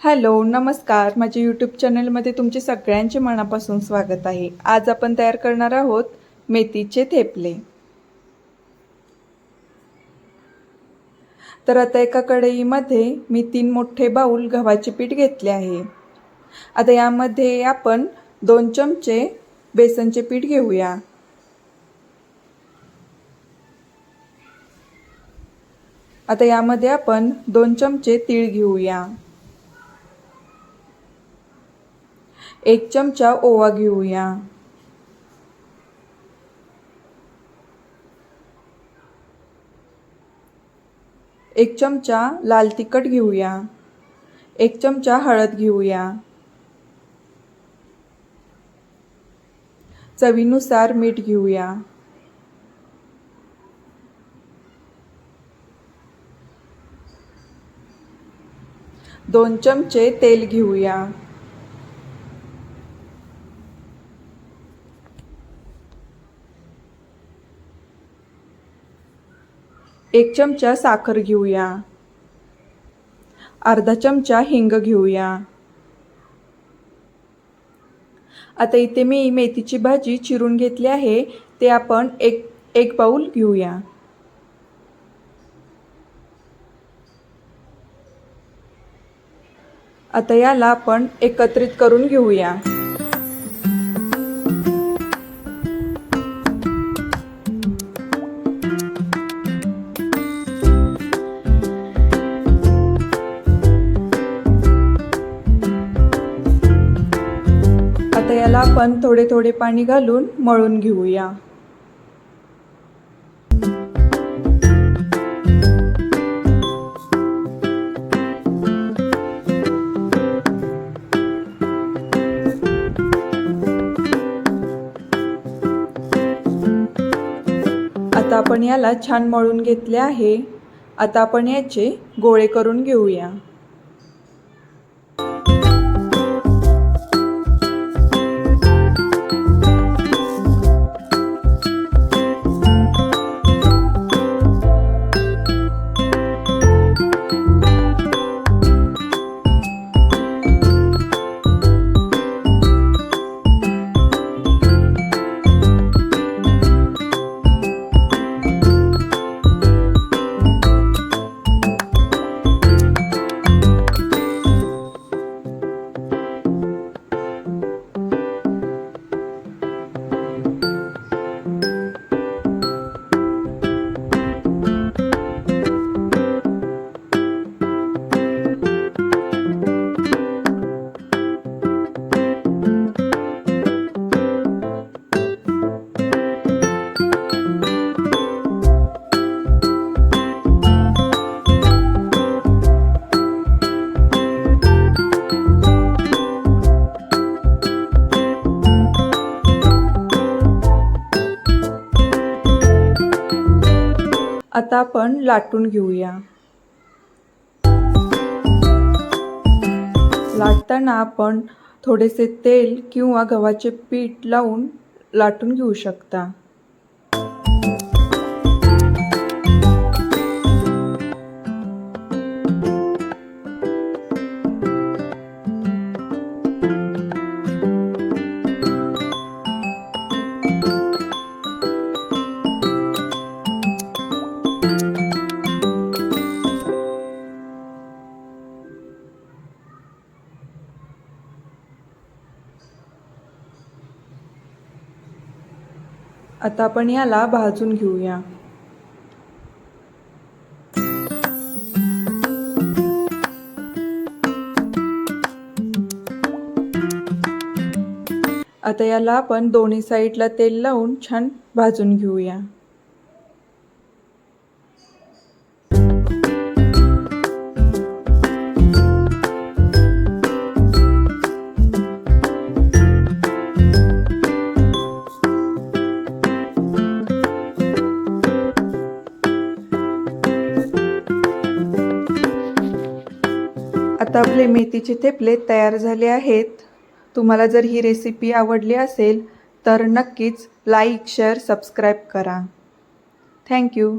Hello नमस्कार. माझ्या YouTube चॅनलमध्ये तुमचे सगळ्यांचे मनापासून स्वागत आहे. आज आपण तयार करणार आहोत मेथीचे थेपले. तर आता एका कढईमध्ये मी तीन मोठे बाऊल गव्हाचे पीठ घेतले आहे. आता यामध्ये आपण दोन चमचे बेसनचे पीठ घेऊया. आता यामध्ये आपण दोन चमचे तीळ घेऊया. एक चमचा ओवा घेऊया. एक चमचा लाल तिखट घेऊया. एक चमचा हळद घेऊया. चवीनुसार मीठ घेऊया. दोन चमचे तेल घेऊया. एक चमचा साखर घेऊया. अर्धा चमचा हिंग घेऊया. आता इथे मी मेथीची भाजी चिरून घेतली आहे. ते आपण एक एक बाऊल घेऊया. आता याला आपण एकत्रित करून घेऊया. याला आपण थोडे थोडे पाणी घालून मळून घेऊया. आता आपण याला छान मळून घेतले आहे. आता आपण याचे गोळे करून घेऊया. आता आपण लाटून घेऊया. लाटताना आपण थोडेसे तेल किंवा गव्हाचे पीठ लावून लाटून घेऊ शकता. आता आपण याला भाजून घेऊया. आता याला आपण दोन्ही साईडला तेल लावून छान भाजून घेऊया. आता आपले मेथीचे थेपले तयार झाले आहेत. तुम्हाला जर ही रेसिपी आवडली असेल तर नक्कीच लाईक शेअर सबस्क्राईब करा. Thank you